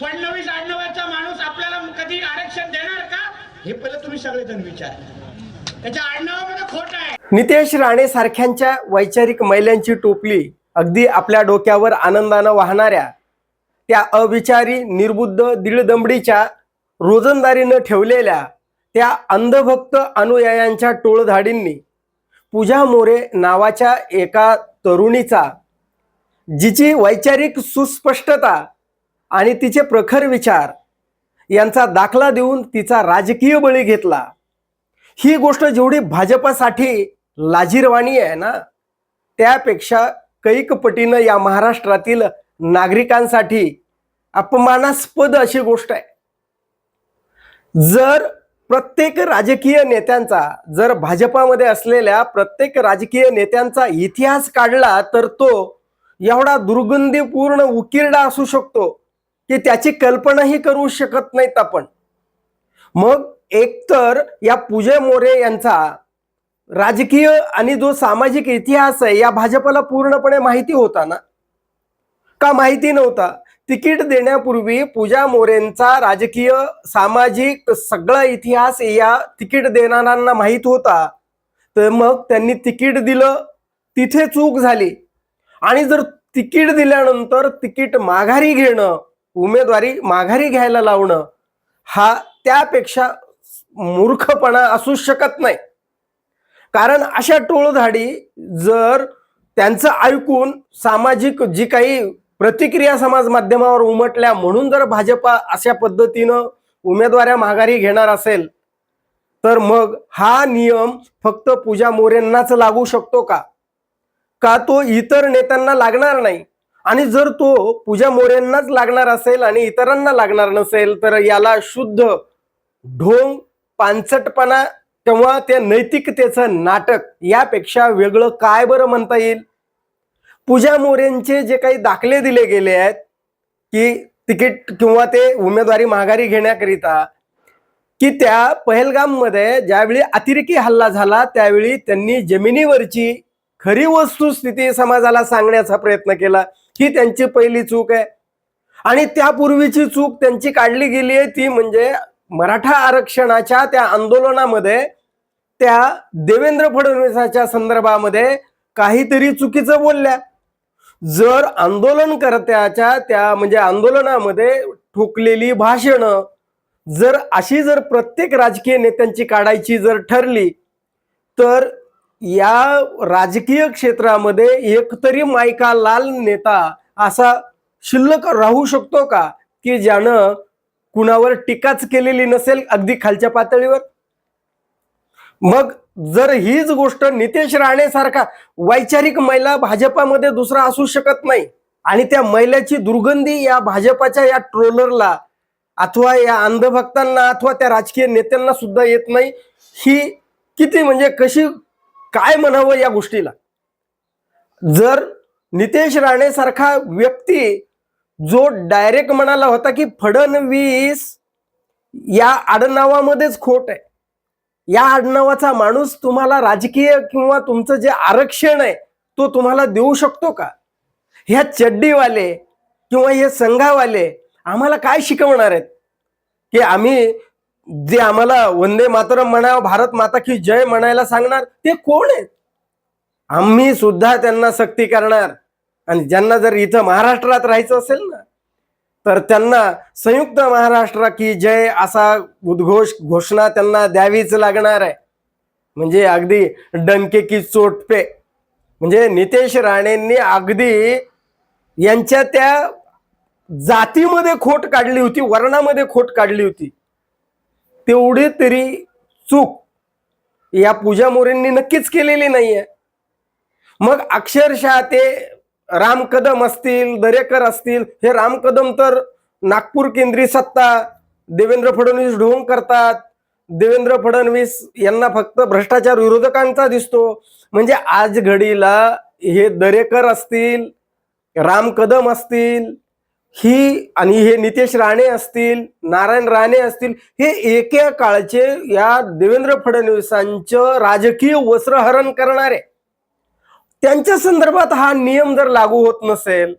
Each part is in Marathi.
फडणवीस आडनावाचा माणूस आपल्याला कधी आरक्षण देणार का? हे पहिलं तुम्ही सगळेजण विचार. त्याच्या आडनावामध्ये खोट आहे. नितेश राणे सारख्यांच्या वैचारिक मैल्यांची टोपली अगदी आपल्या डोक्यावर आनंदानं वाहणाऱ्या त्या अविचारी निर्बुद्ध दीडदमडीच्या रोजंदारीनं ठेवलेल्या त्या अंधभक्त अनुयायांच्या टोळधाडींनी पूजा मोरे नावाच्या एका तरुणीचा जिची वैचारिक सुस्पष्टता आणि तिचे प्रखर विचार यांचा दाखला देऊन तिचा राजकीय बळी घेतला. ही गोष्ट जेवढी भाजपासाठी लाजीरवाणी आहे ना त्यापेक्षा कैक पटीनं या महाराष्ट्रातील नागरिकांसाठी अपमानास्पद अशी गोष्ट आहे. जर प्रत्येक राजकीय नेत्यांचा जर भाजपामध्ये असलेल्या प्रत्येक राजकीय नेत्यांचा इतिहास काढला तर तो एवढा दुर्गंधीपूर्ण उकिरडा असू शकतो. की त्याची कल्पनाही करू शकत नाहीत आपण. मग एकतर या पूजे मोरे यांचा राजकीय आणि जो सामाजिक इतिहास आहे या भाजपला पूर्णपणे माहिती होता ना? का माहिती नव्हता? तिकीट देण्यापूर्वी पूजा मोरेंचा राजकीय सामाजिक सगळा इतिहास या तिकीट देणाऱ्यांना माहीत होता. तर मग त्यांनी तिकीट दिलं तिथे चूक झाली. आणि जर तिकीट दिल्यानंतर तिकीट माघारी घेणं उमेदवारी माघारी घ्यायला लावणं हा त्यापेक्षा मूर्खपणा असू शकत नाही. कारण अशा टोळधाडी जर त्यांचं ऐकून सामाजिक जी काही प्रतिक्रिया समाज माध्यमावर उमटल्या म्हणून जर भाजपा अशा पद्धतीनं उमेदवाऱ्या माघारी घेणार असेल तर मग हा नियम फक्त पूजा मोरेंनाच लागू शकतो का? का तो इतर नेत्यांना लागणार नाही? आणि जर तो पूजा मोऱ्यांनाच लागणार असेल आणि इतरांना लागणार नसेल तर याला शुद्ध ढोंग पांचटपणा किंवा त्या नैतिकतेचं नाटक यापेक्षा वेगळं काय बरं म्हणता येईल? पूजा मोऱ्यांचे जे काही दाखले दिले गेले आहेत की तिकीट किंवा ते उमेदवारी माघारी घेण्याकरिता की त्या पहलगाममध्ये ज्यावेळी अतिरेकी हल्ला झाला त्यावेळी त्यांनी जमिनीवरची खरी वस्तुस्थिती समाजाला सांगण्याचा प्रयत्न केला. ही त्यांची पहिली चूक आहे. आणि त्यापूर्वीची चूक त्यांची काढली गेली आहे ती म्हणजे मराठा आरक्षणाच्या त्या आंदोलनामध्ये त्या देवेंद्र फडणवीसाच्या संदर्भामध्ये काहीतरी चुकीचं बोलल्या. जर आंदोलनकर्त्याच्या त्या म्हणजे आंदोलनामध्ये ठोकलेली भाषणं जर अशी जर प्रत्येक राजकीय नेत्यांची काढायची जर ठरली तर या राजकीय क्षेत्रामध्ये एकतरी मायका लाल नेता असा शिल्लक राहू शकतो का? की ज्यानं कुणावर टीकाच केलेली नसेल अगदी खालच्या पातळीवर? मग जर हीच गोष्ट नितेश राणे सारखा वैचारिक महिला भाजपामध्ये दुसरा असू शकत नाही आणि त्या महिलाची दुर्गंधी या भाजपाच्या या ट्रोलरला अथवा या अंधभक्तांना अथवा त्या राजकीय नेत्यांना सुद्धा येत नाही ही किती म्हणजे कशी काय म्हणावं या गोष्टीला? जर नितेश राणे सारखा व्यक्ती जो डायरेक्ट म्हणाला होता की फडणवीस या आडनावामध्येच खोट आहे. या आडनावाचा माणूस तुम्हाला राजकीय किंवा तुमचं जे आरक्षण आहे तो तुम्हाला देऊ शकतो का? ह्या चड्डीवाले किंवा हे संघावाले आम्हाला काय शिकवणार आहेत? की आम्ही जे आम्हाला वंदे मातरम म्हणाव भारत माता की जय म्हणायला सांगणार ते कोण आहे आम्ही सुद्धा त्यांना सक्ती करणार. आणि ज्यांना जर इथं महाराष्ट्रात राहायचं असेल ना तर त्यांना संयुक्त महाराष्ट्र की जय असा उद्घोष घोषणा त्यांना द्यावीच लागणार आहे. म्हणजे अगदी डंके की चोटपे. म्हणजे नितेश राणेंनी अगदी यांच्या त्या जातीमध्ये खोट काढली होती वर्णामध्ये खोट काढली होती. तेवढी तरी चूक या पूजा मोरेंनी नक्कीच केलेली नाहीये. मग अक्षरशः ते राम कदम असतील दरेकर असतील हे राम कदम तर नागपूर केंद्रीय सत्ता देवेंद्र फडणवीस ढोंग करतात. देवेंद्र फडणवीस यांना फक्त भ्रष्टाचार विरोधकांचा दिसतो. म्हणजे आज घडीला हे दरेकर असतील राम कदम असतील ही आणि हे नितेश राणे असतील नारायण राणे असतील हे एके काळचे या देवेंद्र फडणवीसांचं राजकीय वस्त्रहरण करणारे. त्यांच्या संदर्भात हा नियम जर लागू होत नसेल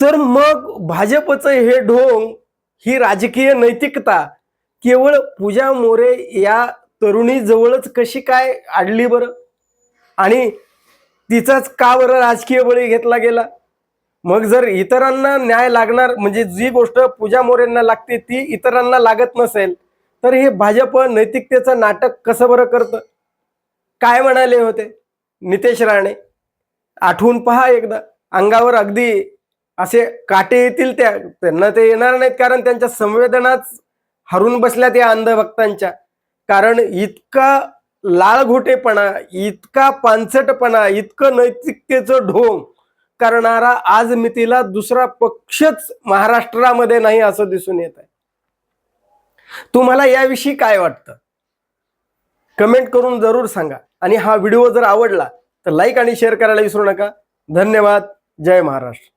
तर मग भाजपचं हे ढोंग ही राजकीय नैतिकता केवळ पूजा मोरे या तरुणीजवळच कशी काय आडली बरं? आणि तिचाच का बरं राजकीय बळी घेतला गेला? मग जर इतरांना न्याय लागणार म्हणजे जी गोष्ट पूजा मोरेंना लागते ती इतरांना लागत नसेल तर हे भाजप नैतिकतेचं नाटक कसं बरं करतं? काय म्हणाले होते? नितेश राणे आठवून पहा एकदा अंगावर अगदी असे काटे येतील त्या त्यांना ते येणार नाहीत कारण त्यांच्या संवेदनाच हरून बसल्या त्या अंधभक्तांच्या. कारण इतका लाळघोटेपणा इतका पानसटपणा इतकं नैतिकतेचं ढोंग करणारा आज मितीला दुसरा पक्षच महाराष्ट्रामध्ये नाही असं दिसून येत आहे. तुम्हाला याविषयी काय वाटतं? कमेंट करून जरूर सांगा. आणि हा व्हिडिओ जर आवडला तर लाईक आणि शेअर करायला विसरू नका. धन्यवाद. जय महाराष्ट्र.